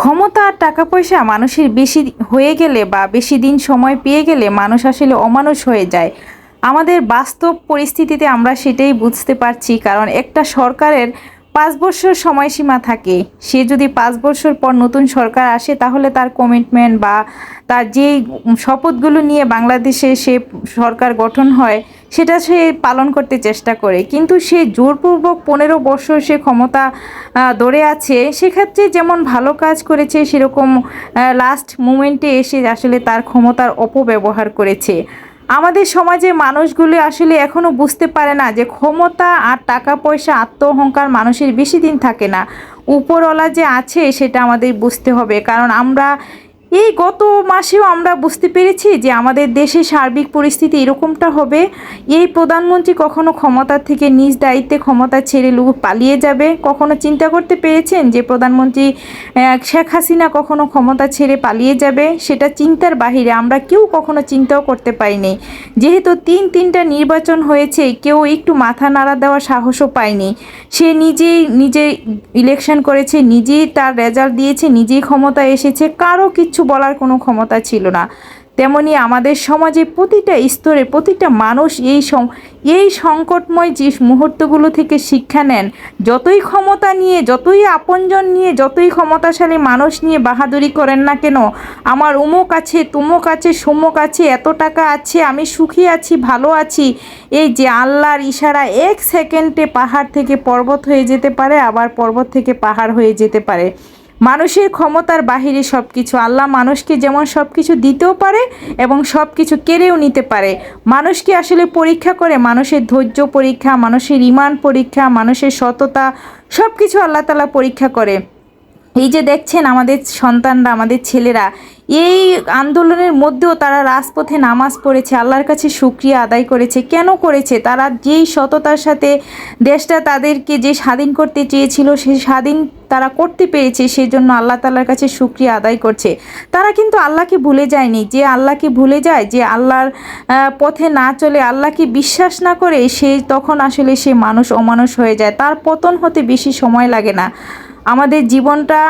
ক্ষমতা আর টাকা পয়সা মানুষের বেশি হয়ে গেলে বা বেশি দিন সময় পেয়ে গেলে মানুষ আসলে অমানুষ হয়ে যায়। আমাদের বাস্তব পরিস্থিতিতে আমরা সেটাই বুঝতে পারছি, কারণ একটা সরকারের পাঁচ বছর সময়সীমা থাকে। সে যদি পাঁচ বছর পর নতুন সরকার আসে, তাহলে তার কমিটমেন্ট বা তার যেই শপথগুলো নিয়ে বাংলাদেশে সে সরকার গঠন হয় সেটা সে পালন করতে চেষ্টা করে। কিন্তু সে জোরপূর্বক পনেরো বছর সে ক্ষমতা ধরে আছে, সেক্ষেত্রে যেমন ভালো কাজ করেছে, সেরকম লাস্ট মুমেন্টে এসে আসলে তার ক্ষমতার অপব্যবহার করেছে। আমাদের সমাজে মানুষগুলি আসলে এখনও বুঝতে পারে না যে ক্ষমতা আর টাকা পয়সা আত্ম অহংকার মানুষের বেশি দিন থাকে না। উপরওয়ালা যে আছে, সেটা আমাদের বুঝতে হবে। কারণ আমরা এই গত মাসেও আমরা বুঝতে পেরেছি যে আমাদের দেশে সার্বিক পরিস্থিতি এরকমটা হবে। এই প্রধানমন্ত্রী কখনো ক্ষমতা থেকে নিজ দায়িত্বে ক্ষমতা ছেড়ে লু পালিয়ে যাবে। কখনো চিন্তা করতে পেরেছেন যে প্রধানমন্ত্রী শেখ হাসিনা কখনো ক্ষমতা ছেড়ে পালিয়ে যাবে? সেটা চিন্তার বাহিরে আমরা কেউ কখনো চিন্তাও করতে পারিনি। যেহেতু তিন তিনটা নির্বাচন হয়েছে, কেউ একটু মাথা নাড়া দেওয়ার সাহসও পায়নি। সে নিজেই নিজে ইলেকশন করেছে, নিজেই তার রেজাল্ট দিয়েছে, নিজেই ক্ষমতা এসেছে। কারও কিচ্ছু বলার কোনো ক্ষমতা ছিল না। তেমনি আমাদের সমাজে প্রতিটা স্তরে প্রতিটা মানুষ এই এই সংকটময় যে মুহূর্তগুলো থেকে শিক্ষা নেন, যতই ক্ষমতা নিয়ে, যতই আপনজন নিয়ে, যতই ক্ষমতাশালী মানুষ নিয়ে বাহাদুরি করেন না কেন, আমার উমুক আছে, তুমুক আছে, সুমুক আছে, এত টাকা আছে, আমি সুখী আছি, ভালো আছি, এই যে আল্লাহর ইশারা এক সেকেন্ডে পাহাড় থেকে পর্বত হয়ে যেতে পারে, আবার পর্বত থেকে পাহাড় হয়ে যেতে পারে। মানুষের ক্ষমতার বাহিরে সব কিছু আল্লাহ মানুষকে যেমন সব কিছু দিতেও পারে এবং সব কিছু কেড়েও নিতে পারে। মানুষকে আসলে পরীক্ষা করে, মানুষের ধৈর্য পরীক্ষা, মানুষের ইমান পরীক্ষা, মানুষের সততা সব কিছু আল্লাহ তালা পরীক্ষা করে। এই যে দেখছেন আমাদের সন্তানরা, আমাদের ছেলেরা, এই আন্দোলনের মধ্যেও তারা রাজপথে নামাজ পড়েছে, আল্লাহর কাছে শুক্রিয়া আদায় করেছে। কেন করেছে? তারা যেই সততার সাথে দেশটা তাদেরকে যে স্বাধীন করতে চেয়েছিল সেই স্বাধীন তারা করতে পেরেছে সেই জন্য আল্লাহ তালার কাছে শুক্রিয়া আদায় করছে। তারা কিন্তু আল্লাহকে ভুলে যায়নি। যে আল্লাহকে ভুলে যায়, যে আল্লাহর পথে না চলে আল্লাহকে বিশ্বাস না করে, সে তখন আসলে সে মানুষ অমানুষ হয়ে যায়। তার পতন হতে বেশি সময় লাগে না। আমাদের জীবনটা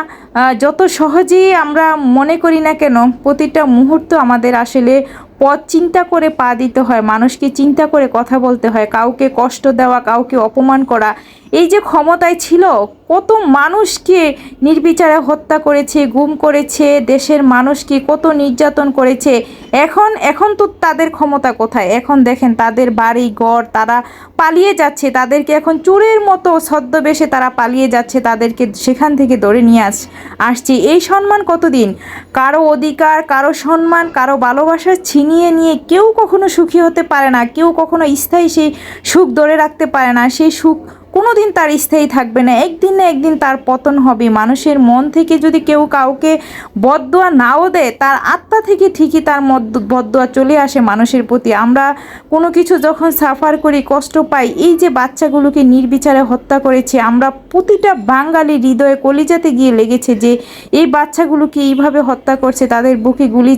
যত সহজেই আমরা মনে করি না কেন, প্রতিটা মুহূর্ত আমাদের আসলে পথ চিন্তা করে পা দিতে হয়, মানুষকে চিন্তা করে কথা বলতে হয়, কাউকে কষ্ট দেওয়া, কাউকে অপমান করা। এই যে ক্ষমতায় ছিল, কত মানুষকে নির্বিচারে হত্যা করেছে, গুম করেছে, দেশের মানুষকে কত নির্যাতন করেছে। এখন এখন তো তাদের ক্ষমতা কোথায়? এখন দেখেন তাদের বাড়ি, ঘর, তারা পালিয়ে যাচ্ছে। তাদেরকে এখন চোরের মতো ছদ্মবেশে তারা পালিয়ে যাচ্ছে। তাদেরকে সেখান থেকে ধরে নিয়ে আস, আসছে। এই সম্মান কতদিন? কারও অধিকার, কারও সম্মান, কারও ভালোবাসা ছিনিয়ে নিয়ে কেউ কখনো সুখী হতে পারে না। কেউ কখনো স্থায়ী সেই সুখ ধরে রাখতে পারে না। সেই সুখ কোনো দিন তার স্থায়ী থাকবে না। একদিন না একদিন তার পতন হবে। মানুষের মন থেকে যদি কেউ কাউকে বদদোয়া নাও দেয়, তার আত্মা থেকে ঠিকই তার বদদোয়া চলে আসে মানুষের প্রতি। আমরা কোনো কিছু যখন সাফার করি, কষ্ট পাই, এই যে বাচ্চাগুলোকে নির্বিচারে হত্যা করেছে, আমরা প্রতিটা বাঙালি হৃদয়ে কলিজাতে গিয়ে লেগেছে যে, এই বাচ্চাগুলোকে এইভাবে হত্যা করছে, তাদের বুকে গুলি